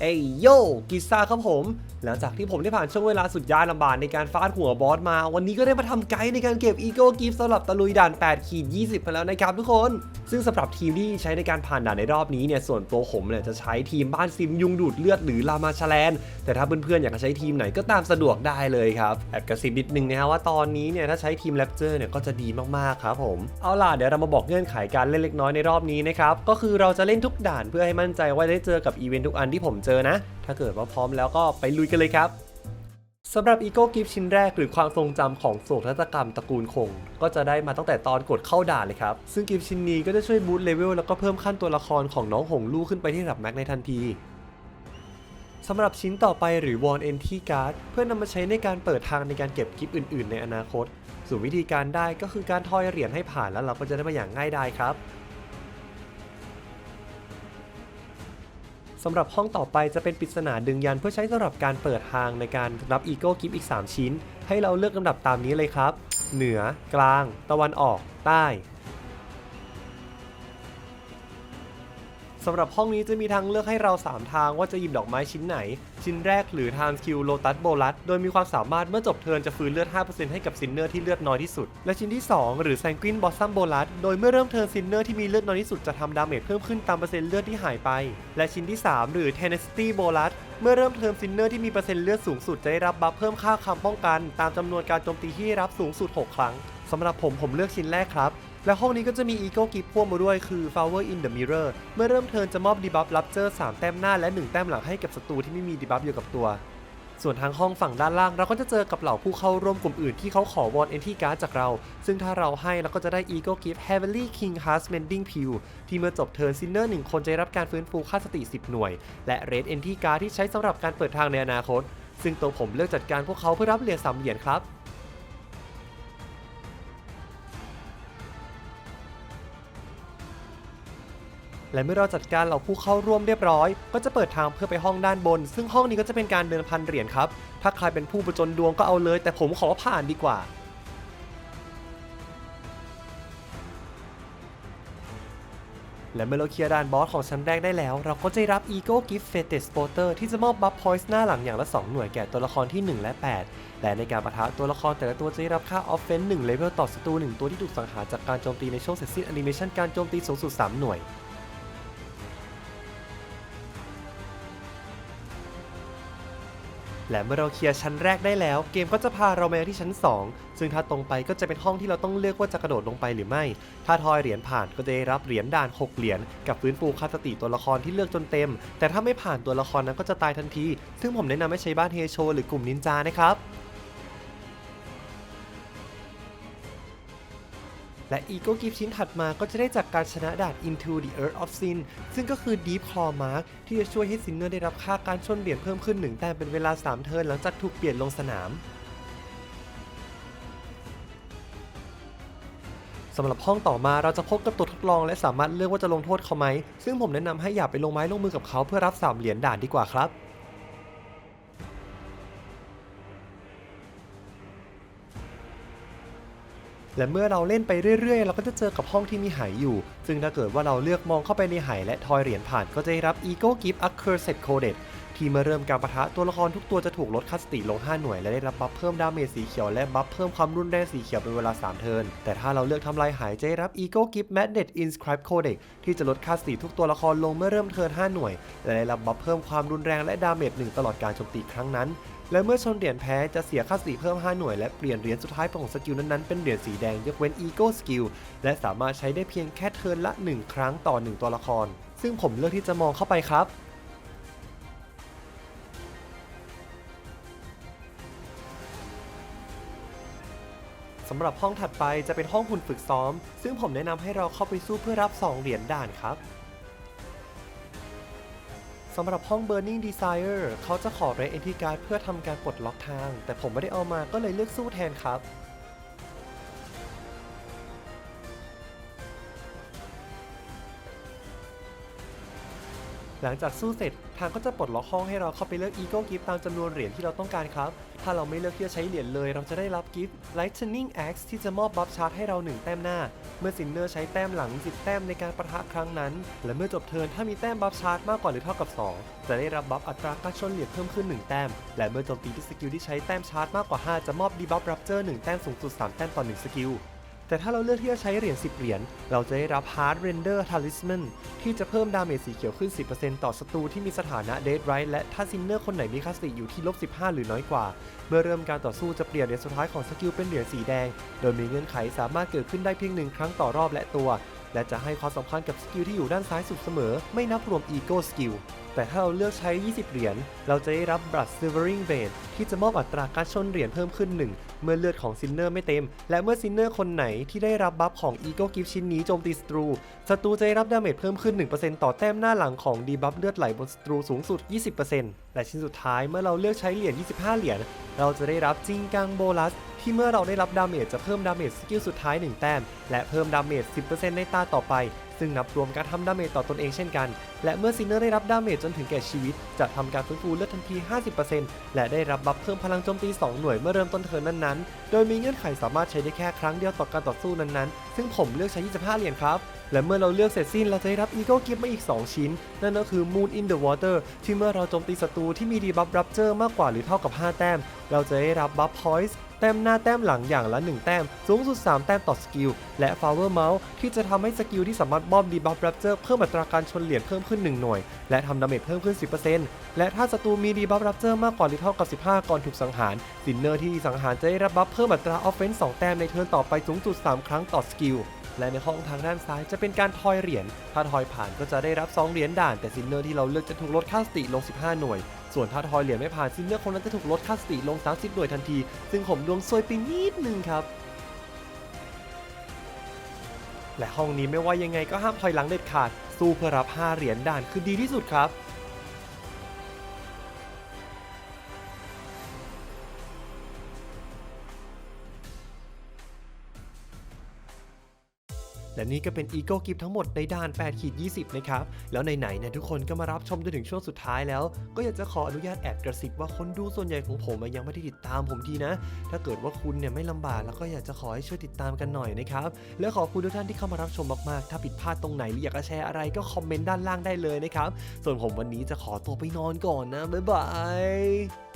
เอ้ยโยกิซ่าครับผม หลังจากที่ผมได้ผ่านช่วงเวลาสุดยากลำบากในการฟาดหัวบอสมา วันนี้ก็ได้มาทำไกด์ในการเก็บอีโก้กิฟต์สำหรับตะลุยด่าน8ขีด20ไปแล้วนะครับทุกคน ซึ่งสำหรับทีมที่ใช้ในการผ่านด่านในรอบนี้เนี่ยส่วนตัวผมเนี่ยจะใช้ทีมบ้านซิมยุงดูดเลือดหรือลามาชาแลน แต่ถ้าเพื่อนๆอยากจะใช้ทีมไหนก็ตามสะดวกได้เลยครับแอบกระซิบนิดนึงนะฮะว่าตอนนี้เนี่ยถ้าใช้ทีมแรปเจอร์เนี่ยก็จะดีมากๆครับผมเอาล่ะเดี๋ยวเรามาบอกเงื่อนไขการเล่นเล็กน้อยในรอบนี้นะครับก็คือเราจะเล่นทุกด่านเพื่อให้มั่นใจว่าได้เจอกับอีเวนต์ทุกอันที่ผมเจอนะ ถ้าเกิดว่าพร้อมแล้วก็ไปลุยกันเลยครับ สำหรับอีโก้กิฟชิ้นแรกหรือความทรงจำของโศกนาฏกรรมตระกูลคง ก็จะได้มาตั้งแต่ตอนกดเข้าด่านเลยครับ ซึ่งกิฟชิ้นนี้ก็จะช่วยบูตเลเวลแล้วก็เพิ่มขั้นตัวละครของน้องหงลู่ขึ้นไปที่ระดับแม็กในทันทีสำหรับชิ้นต่อไปหรือ w a n Entry Card เพื่อนำมาใช้ในการเปิดทางในการเก็บกิฟต์อื่น ๆ ในอนาคต ส่วนวิธีการได้ก็คือการทอยเหรียญให้ผ่านแล้วเราก็จะได้มาอย่างง่ายดายครับ สำหรับห้องต่อไปจะเป็นปริศนาดึงยันเพื่อใช้สำหรับการเปิดทางในการรับอีโก้กิฟอีก 3 ชิ้น ให้เราเลือกลำดับตามนี้เลยครับ เหนือกลาง ตะวันออก ใต้ สำหรับห้องนี้จะมีทางเลือกให้เรา 3 ทางว่าจะหยิบดอกไม้ชิ้นไหน ชิ้นแรกหรือ Time Skill Lotus Bolas โดยมีความสามารถเมื่อจบเทิร์นจะฟื้นเลือด 5%ให้กับซินเนอร์ที่เลือดน้อยที่สุด และชิ้นที่ 2 หรือ Sanguine Blossom Bolas โดยเมื่อเริ่มเทิร์นซินเนอร์ที่มีเลือดน้อยที่สุดจะทำดาเมจเพิ่มขึ้นตามเปอร์เซ็นต์เลือดที่หายไป และชิ้นที่ 3 หรือ Tenacity Bolas เมื่อเริ่มเทิร์นซินเนอร์ที่มีเปอร์เซ็นต์เลือดสูงสุดจะได้รับบัฟเพิ่มค่าคำป้องกัน ตามจำนวนการโจมตีที่รับสูงสุด 6 ครั้งสำหรับผมผมเลือกชิ้นแรกครับ และห้องนี้ก็จะมีอีโก้กิฟพ่วงมาด้วยคือ Flower in the Mirror เมื่อเริ่มเทินจะมอบดีบัฟรับเจอร์3แต้มหน้าและ 1 แต้มหลังให้กับศัตรูที่ไม่มีดีบัฟอยู่กับตัว ส่วนทางห้องฝั่งด้านล่างเราก็จะเจอกับเหล่าผู้เข้าร่วมกลุ่มอื่นที่เขาขอวอนเอนที่การ์ดจากเรา ซึ่งถ้าเราให้เราก็จะได้ Eagle Gift Heavenly King Heart Mending Pill ที่เมื่อจบเทิร์นซินเนอร์หนึ่งคนจะรับการฟื้นฟูค่าสติ 10 หน่วย และ Red Entry Card ที่ใช้สำหรับการเปิดทางในอนาคต ซึ่งตัวผมเลือกจัดการพวกเขาเพื่อรับเหรียญสามเหรียญครับ และเมื่อเราจัดการเหล่าผู้เข้าร่วมเรียบร้อย ก็จะเปิดทางเพื่อไปห้องด้านบน ซึ่งห้องนี้ก็จะเป็นการเดินพันเหรียญครับ ถ้าใครเป็นผู้ประจนดวงก็เอาเลย แต่ผมขอผ่านดีกว่าและเมื่อเราเคลียร์ด่านบอสของชั้นแรกได้แล้ว เราก็จะรับ Ego Gift f a t e Spotter ที่จะมอบบัฟพอยต์หน้าหลังอย่างละ 2 หน่วยแก่ตัวละครที่ 1 และ 8 และในการประทะตัวละครแต่ละตัวจะได้รับค่า Offense 1 Level ต่อศัตรู1ตัวที่ถูกสังหารจากการโจมตีในช่วงเสร็จสิ้นแอนิเมชันการโจมตีสูงสุด 3 หน่วย และเมื่อเราเคลียร์ชั้นแรกได้แล้ว เกมก็จะพาเรามาที่ชั้น 2 ซึ่งถ้าตรงไปก็จะเป็นห้องที่เราต้องเลือกว่าจะกระโดดลงไปหรือไม่ ถ้าทอยเหรียญผ่านก็จะได้รับเหรียญด่าน 6 เหรียญกับฟื้นฟูคาสติตัวละครที่เลือกจนเต็ม แต่ถ้าไม่ผ่านตัวละครนั้นก็จะตายทันที ซึ่งผมแนะนำให้ใช้บ้านเฮโชหรือกลุ่มนินจานะครับ และ Ego Gift ชิ้นถัดมาก็จะได้จากการชนะด่าน Into the Earth of Sin ซึ่งก็คือ Deep Claw Mark ที่จะช่วยให้ซินเนอร์ได้รับค่าการชนเหรียญเพิ่มขึ้น1แต้มเป็นเวลา 3 เทิร์นหลังจากถูกเปลี่ยนลงสนามสำหรับห้องต่อมาเราจะพบกับตัวทดลองและสามารถเลือกว่าจะลงโทษเขาไหม ซึ่งผมแนะนำให้อย่าไปลงไม้ลงมือกับเขาเพื่อรับ3เหรียญด่านดีกว่าครับ และเมื่อเราเล่นไปเรื่อยๆ เราก็จะเจอกับห้องที่มีหายอยู่ ซึ่งถ้าเกิดว่าเราเลือกมองเข้าไปในหายและทอยเหรียญผ่านก็จะได้รับ Ego Gift Accursed Coded ที่เมื่อเริ่มการประทะตัวละครทุกตัวจะถูกลดค่าสติลง 5 หน่วย และได้รับบัฟเพิ่มดาเมจสีเขียวและบัฟเพิ่มความรุนแรงสีเขียวเป็นเวลา 3 เทิร์นแต่ถ้าเราเลือกทำลายหายจะได้รับ Ego Gift Magnet Inscribe Codex ที่จะลดค่าสติทุกตัวละครลงเมื่อเริ่มเทิร์น 5 หน่วย และได้รับบัฟเพิ่มความรุนแรงและดาเมจ1ตลอดการโจมตีครั้งนั้นและเมื่อชนเหรียญแพ้จะเสียค่าสติเพิ่ม 5 หน่วย และเปลี่ยนเหรียญสุดท้ายของสกิลนั้นๆ เป็นเหรียญสีแดงยกเว้น Ego Skill และสามารถใช้ได้เพียงแค่เทิร์นละ 1 ครั้งต่อ 1 ตัวละคร ซึ่งผมเลือกที่จะมองเข้าไปครับ สำหรับห้องถัดไปจะเป็นห้องหุ่นฝึกซ้อม ซึ่งผมแนะนำให้เราเข้าไปสู้เพื่อรับ 2 เหรียญด่านครับสำหรับห้อง Burning Desire เขาจะขอ Red Entry Card เพื่อทำการปลดล็อกทาง แต่ผมไม่ได้เอามาก็เลยเลือกสู้แทนครับ หลังจากสู้เสร็จทางก็จะปลดล็อกห้องให้เราเข้าไปเลือก Eagle Gift ตามจำนวนเหรียญที่เราต้องการครับ ถ้าเราไม่เลือกที่จะใช้เหรียญเลย เราจะได้รับกิฟต์ Lightning Axe ที่จะมอบบัฟชาร์จให้เรา 1 แต้มหน้า เมื่อซินเนอร์ใช้แต้มหลัง 10 แต้มในการประทะครั้งนั้น และเมื่อจบเทิร์นถ้ามีแต้มบัฟชาร์จมากกว่าหรือเท่ากับ 2 จะได้รับบัฟอัตราการชนเหรียญเพิ่มขึ้น 1 แต้ม และเมื่อโจมตีด้วยสกิลที่ใช้แต้มชาร์จมากกว่า 5 จะมอบดีบัฟรับเจอร์1แต้มสูงสุด 3 แต้มต่อ 1 สกิล แต่ถ้าเราเลือกที่จะใช้เหรียญ 10 เหรียญ เราจะได้รับ Hard Render Talisman ที่จะเพิ่มดาเมจสีเขียวขึ้น 10%ต่อศัตรูที่มีสถานะ Dead Right และถ้าซินเนอร์คนไหนมีคาสติอยู่ที่ลบ 15 หรือน้อยกว่า เมื่อเริ่มการต่อสู้จะเปลี่ยนเหรียญสุดท้ายของสกิลเป็นเหรียญสีแดง โดยมีเงื่อนไขสามารถเกิดขึ้นได้เพียงหนึ่งครั้งต่อรอบและตัว และจะให้ความสำคัญกับสกิลที่อยู่ด้านซ้ายสุดเสมอ ไม่นับรวม Ego Skill แต่ถ้าเราเลือกใช้ 20 เหรียญ เราจะได้รับ Blood Silvering Vein ที่จะมอบอัตราการชนเหรียญเพิ่มขึ้น 1 เมื่อเลือดของซินเนอร์ไม่เต็ม และเมื่อซินเนอร์คนไหนที่ได้รับบัฟของ Ego Gift ชิ้นนี้โจมตีศัตรู ศัตรูจะได้รับดาเมจเพิ่มขึ้น 1%ต่อแต้มหน้าหลังของดีบัฟเลือดไหลบนศัตรูสูงสุด 20%และชิ้นสุดท้ายเมื่อเราเลือกใช้เหรียญ 25 เหรียญ เราจะได้รับจิงกังโบลัส ที่เมื่อเราได้รับดาเมจจะเพิ่มดาเมจสกิลสุดท้าย 1 แต้ม และเพิ่มดาเมจ 10%ในตาต่อไป ซึ่งนับรวมการทำดาเมจต่อตนเองเช่นกัน และเมื่อซินเนอร์ได้รับดาเมจจนถึงแก่ชีวิต จะทำการฟื้นฟูเลือดทันที 50%และได้รับบัฟเพิ่มพลังโจมตี 2 หน่วยเมื่อเริ่มต้นเทิร์นนั้นๆ โดยมีเงื่อนไขสามารถใช้ได้แค่ครั้งเดียวต่อการต่อสู้นั้นๆ ซึ่งผมเลือกใช้ 25 เหรียญครับและเมื่อเราเลือกเสร็จสิ้นเราจะได้รับ Eagle Gift มาอีก 2 ชิ้น นั่นก็คือ Moon in the Water ที่เมื่อเราโจมตีศัตรูที่มีดีบัฟรับเจอมากกว่าหรือเท่ากับ 5 แต้ม เราจะได้รับบัฟ Poise แต้มหน้าแต้มหลังอย่างละ 1 แต้ม สูงสุด 3 แต้มต่อสกิล และ Flower Mouse ที่จะทำให้สกิลที่สามารถบอมดีบัฟแรปเจอร์เพิ่มอัตราการชนเหรียญเพิ่มขึ้น 1 หน่วย และทำดาเมจเพิ่มขึ้น 10%และถ้าศัตรูมีดีบัฟแรปเจอร์มากกว่าหรือเท่ากับ 15 ก่อนถูกสังหารซินเนอร์ที่สังหารจะได้รับบัฟเพิ่มอัตราออฟเฟนส์2แต้มในเทิร์นต่อไปสูงสุด 3 ครั้งต่อสกิล และในห้องทางด้านซ้ายจะเป็นการทอยเหรียญ ถ้าทอยผ่านก็จะได้รับ 2 เหรียญด่าน แต่ซินเนอร์ที่เราเลือกจะถูกลดค่าสติลง 15 หน่วย ส่วนถ้าทอยเหรียญไม่ผ่านซินเนอร์คนนั้นจะถูกลดค่าสติลง 30 หน่วยทันที ซึ่งผมดวงซวยไปนิดนึงครับ และห้องนี้ไม่ว่ายังไงก็ห้ามถอยหลังเด็ดขาด สู้เพื่อรับ 5 เหรียญด่านคือดีที่สุดครับ และนี่ก็เป็น Eagle Gift ทั้งหมดในด่าน8ขีด20 นะครับ แล้วไหนๆเนี่ยทุกคนก็มารับชมจนถึงช่วงสุดท้ายแล้ว ก็อยากจะขออนุญาตแอบกระซิบว่าคนดูส่วนใหญ่ของผมยังไม่ได้ติดตามผมทีนะ ถ้าเกิดว่าคุณเนี่ยไม่ลำบากแล้วก็อยากจะขอให้ช่วยติดตามกันหน่อยนะครับ และขอบคุณทุกท่านที่เข้ามารับชมมากๆ ถ้าผิดพลาดตรงไหนหรืออยากจะแชร์อะไรก็คอมเมนต์ด้านล่างได้เลยนะครับ ส่วนผมวันนี้จะขอตัวไปนอนก่อนนะบ๊ายบาย